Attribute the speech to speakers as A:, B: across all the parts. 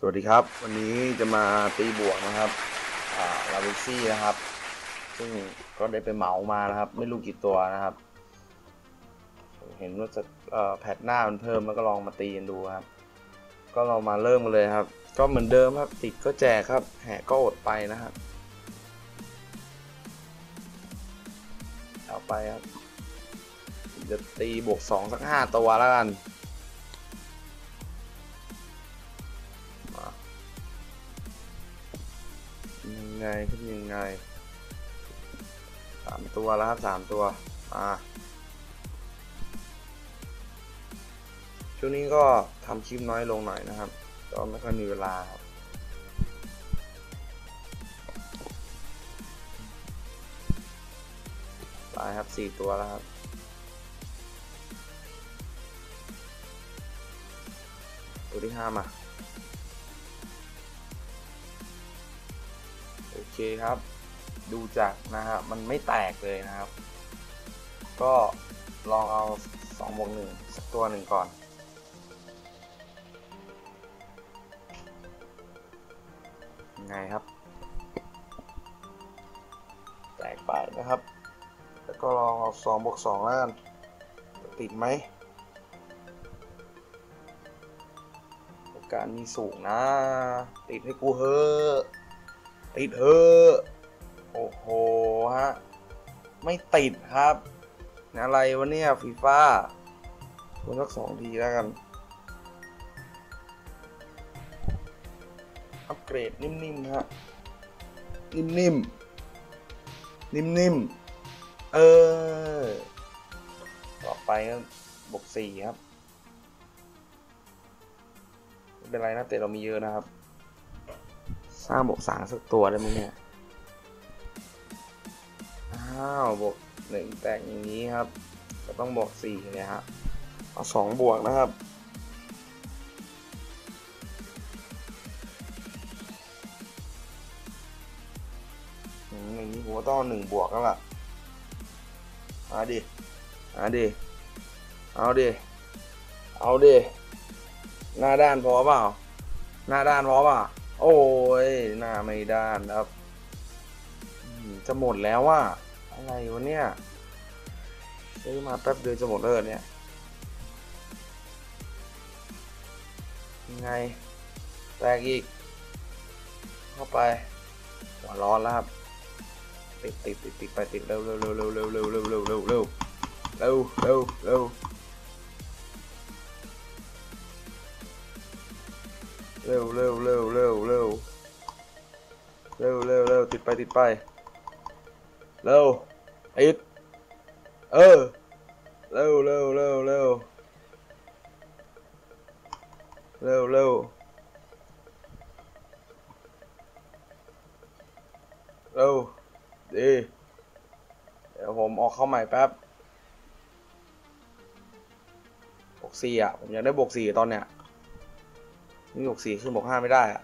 A: สวัสดีครับ วันนี้จะมาตีบวกนะครับลาเวซี่นะครับ ซึ่งก็ได้ไปเหมามานะครับ ไม่รู้กี่ตัวนะครับ เห็นว่าจะแพทหน้ามันเพิ่มแล้วก็ลองมาตีกันดูครับ ก็เรามาเริ่มกันเลยครับ ก็เหมือนเดิมครับ ติดก็แจกครับ แหกก็อดไปนะครับเอาไปครับจะตีบวกสองสักห้าตัวแล้วกัน ยังไงขึ้นยังไงสามตัวแล้วครับสามตัวมาช่วงนี้ก็ทำคลิปน้อยลงหน่อยนะครับ ก็ไม่ค่อยมีเวลาครับตายครับสี่ตัวแล้วครับตัวที่ห้ามา เคครับ ดูจากนะครับมันไม่แตกเลยนะครับ ก็ลองเอา2บวกหนึ่งสักตัวหนึ่งก่อน ยังไงครับ แตกไปนะครับ แล้วก็ลองเอา2บวก2แล้วกันติดไหมโอกาสมีสูงนะ ติดให้กูเฮ้อ ติดเถอะโอ้โหฮะ ไม่ติดครับ อะไรวะเนี่ยฟีฟ่าคุณสักสองทีแล้วกัน อัปเกรดนิ่มๆฮะ นิ่มๆ นิ่มๆ เออ ต่อไปก็บวกสี่ครับ ไม่เป็นไรนะแต่เรามีเยอะนะครับ สร้างบวกสามสักตัวได้ไหมเนี่ย อ้าวบวกหนึ่งแตกอย่างนี้ครับ ก็ต้องบวกสี่เลยฮะเอาสองบวกนะครับอย่างนี้ผมก็ต้องหนึ่งบวกแล้วล่ะมาดิมาดิเอาดิเอาดิหน้าด้านพอเปล่า หน้าด้านพอเปล่า โอ้ยหน้าไม่ด้านครับ จะหมดแล้วว่าอะไรวะเนี่ยซื้อมาแป๊บเดียวจะหมดเลยเนี่ยยังไงแตกอีก เข้าไป หัวร้อนแล้วครับ ติดติดติดติดไปติดเร็วเร็วเร็วเร็วเร็วเร็วเร็วเร็วเร็วเร็วเร็วเร็วเร็ว เร็วเร็วเร็วเร็วเร็วเร็วเร็วเร็วติดไปติดไปเร็วติดเออเร็วเร็วเร็วเร็วเร็วเร็วเร็วดีเดี๋ยวผมออกเข้าใหม่แป๊บบวกสี่อะ ผมอยากได้บวกสี่ตอนเนี้ย นี่บวกสี่ขึ้นบวกห้าไม่ได้อะ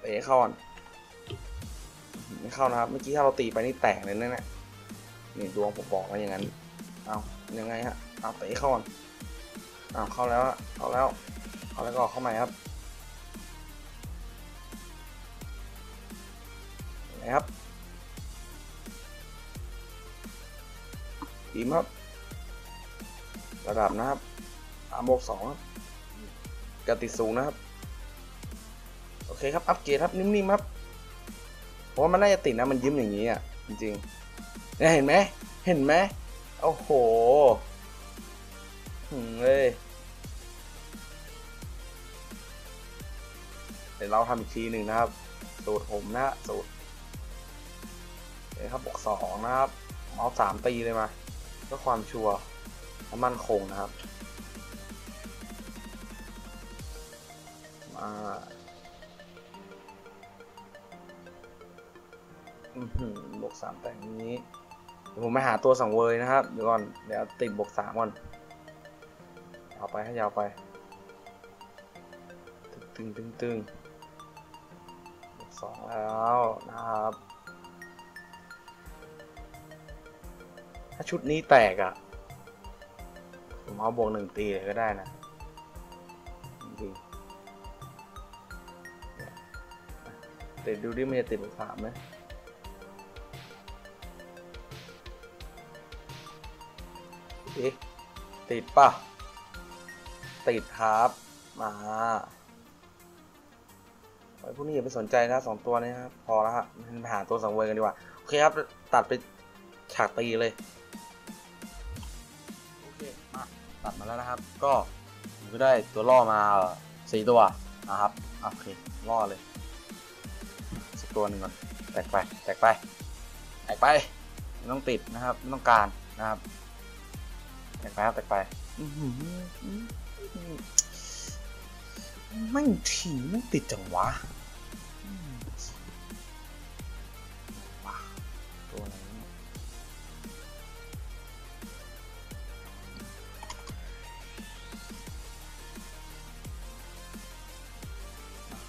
A: เตะให้เข้าก่อนไม่เข้านะครับ เมื่อกี้ถ้าเราตีไปนี่แตกเลยแน่ๆนี่ดวงผมบอกว่าอย่างนั้น เอายังไงฮะ เอาเตะให้เข้าก่อนเอาเข้าแล้วเข้าแล้ว เข้าแล้วก็เข้าใหม่ครับยังไงครับทีมครับ ระดับนะครับสามบวกสองครับกติสูงนะครับ เคครับ อัปเกรดครับ นิ่มๆครับเพราะว่ามันน่าจะติดนะ มันยิ้มอย่างนี้อะ จริงๆเนี่ยเห็นไหม เห็นไหมโอ้โหหึงเลยเดี๋ยวเราทำอีกทีหนึ่งนะครับ สูตรผมนะสูตรเดี๋ยวครับบวกสองนะครับ เอาสามตีเลยมาเพื่อความชัวร์และมั่นคงนะครับ มา บวกสามแต่งนี้ เดี๋ยวผมไปหาตัวสังเวยนะครับ เดี๋ยวก่อน เดี๋ยวติดบวกสามก่อน เอาไปให้ยาวไป ตึงตึงตึงบวกสองแล้วนะครับ ถ้าชุดนี้แตกอะ่ะ ผมเอาบวกหนึ่งตีเลยก็ได้นะจริงติดดูดิมันจะติดบวกสามไหม ดิ ติดป่ะ ติดครับมาไอ้พวกนี้อย่าไปสนใจนะสองตัวนี้ครับพอแล้วฮะไปหาตัวสังเวยกันดีกว่า โอเคครับ ตัดไปฉากตีเลย โอเคมาตัดมาแล้วนะครับ ก็ผมก็ได้ตัวล่อมาสี่ตัวนะครับ โอเค ล่อเลย สักตัวหนึ่งก่อน แตกไป แตกไป แตกไป ไม่ต้องติดนะครับ ไม่ต้องการนะครับ ไปครับแตกไปอื้อหือไม่ถีไม่ติดจังวะอืมว้าตัวอะไรเนี่ย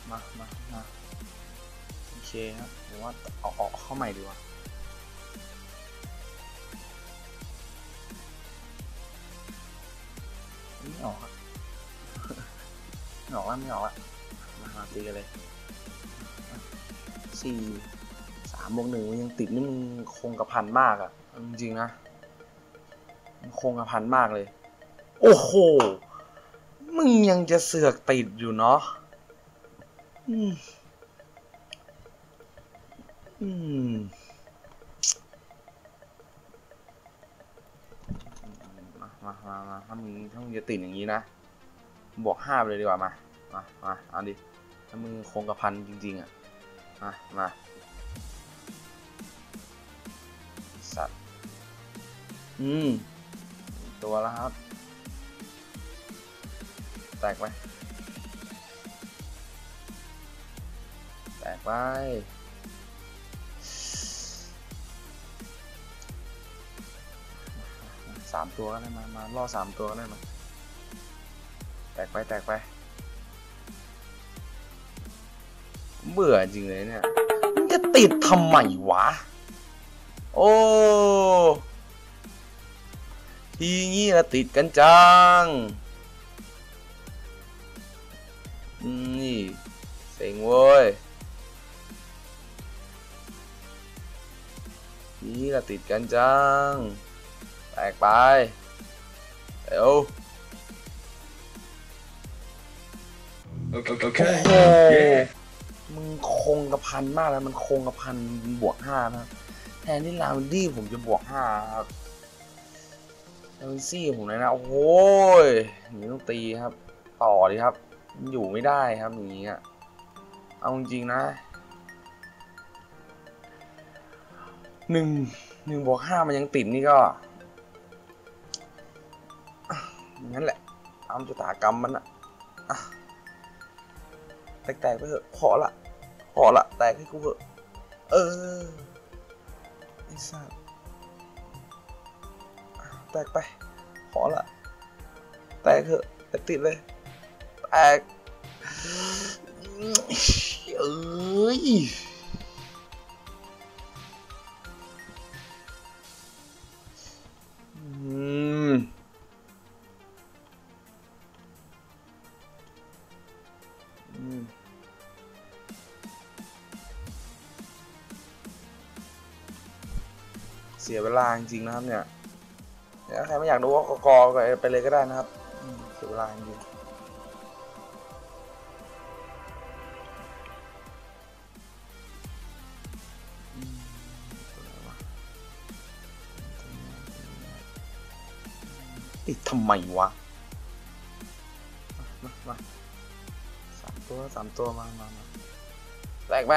A: มามามาโอเคครับผมว่าเอาออกเข้าใหม่ดีกว่า ไม่ออกอะไม่ออกแล้วไม่ออกแล้วมามาตีกันเลยสี่สามบวกหนึ่งมันยังติดนี่มันคงกระพันมากอะจริงๆนะมันคงกระพันมากเลย โอ้โห มึงยังจะเสือกติดอยู่เนาะอืมอืม มามามาถ้ามึงถ้ามึงจะติดอย่างนี้นะบวกห้าไปเลยดีกว่ามา มามาเอาดิถ้ามึงคงกระพันจริง ๆ อะ มามาสัตว์อืม ตัวแล้วครับ แตกไปแตกไป สามตัวก็ได้มามาล่อสามตัวก็ได้มาแตกไปแตกไป เบื่อจริงเลยเนี่ยมันจะติดทำไมวะ โอ้ทีงี้ละติดกันจังนี่เซ็งเว้ยทีนี้ละติดกันจัง แตกไปเร็ว
B: Okay.
A: โอ้
B: okay.
A: โหมึงคงกระพันมากแล้วมันคงกระพันบวกห้านะครับแทนที่ลาวนดี้ผมจะบวกห้าครับลาวนซี่ผมเลยนะโอ้โหยอย่างนี้ต้องตีครับ ต่อดีครับมันอยู่ไม่ได้ครับอย่างนี้อะเอาจริงๆนะหนึ่งหนึ่งบวกห้ามันยังติดนี่ก็อะอย่า งั้นแหละตามชะตากรรมมันอะอะแตกๆไปเถอะพอละพอละแตกให้กูเถอะเออไอ้สัสแตกไปพอละแตกเถอะแตกติดเลยแตกเอ้ย จริงๆนะครับ เนี่ยเดี๋ยวใครไม่อยากดูว่ากกอก็ไปเลยก็ได้นะครับเสียเวลาจริงติดทำไมวะ มามาสามตัวสามตัวมามามาแตกไป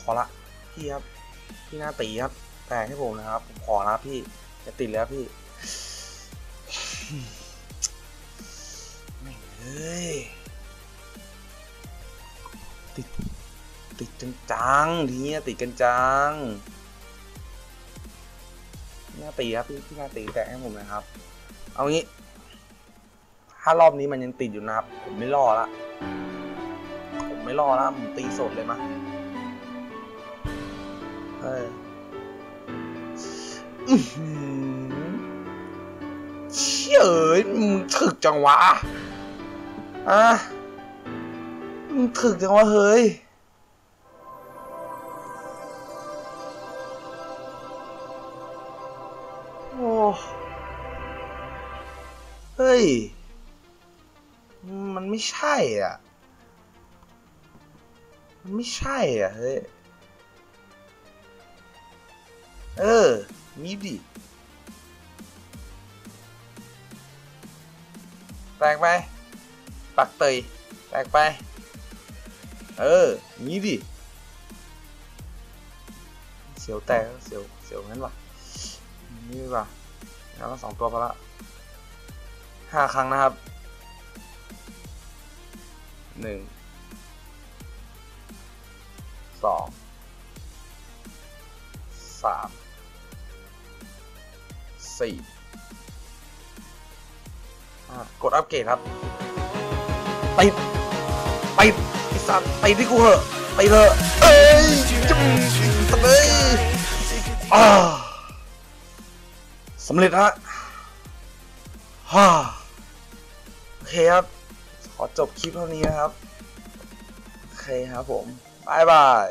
A: ขอละ พี่ครับ พี่หน้าตีครับ แตกให้ผมนะครับ ผมขอนะพี่จะติดแล้วพี่ไม่เอ้ยติด ติดจังจังๆทีเนี้ยติดกันจังพี่หน้าตีครับพี่พี่หน้าตีแตกให้ผมนะครับ เอางี้ ถ้ารอบนี้มันยังติดอยู่นะครับ ผมไม่รอละผมไม่รอละผมตีสดเลยมาเออ เฉยมึงถึกจังวะ อะมึงถึกจังวะเฮ้ยโอ้เฮ้ย มันไม่ใช่อะ มัไม่ใช่อะ เฮ้ย เออ มีดิแตกไปปักเตยแตกไป เอองี้ดิ เสียวแตกเสียวเสียวงั้นวะนี่ดีกว่าแล้วสองตัวพอละห้าครั้งนะครับหนึ่งสองสาม สี่ห้ากดอัปเกรดครับติดติดไอ้สัตว์ติดที่กูเหอะติดเถอะเอ้ยจุ๊บสัตว์เอ้ยอ่าสำเร็จฮะฮ่าโอเคครับ ขอจบคลิปเท่านี้นะครับ โอเคครับผมบ๊ายบาย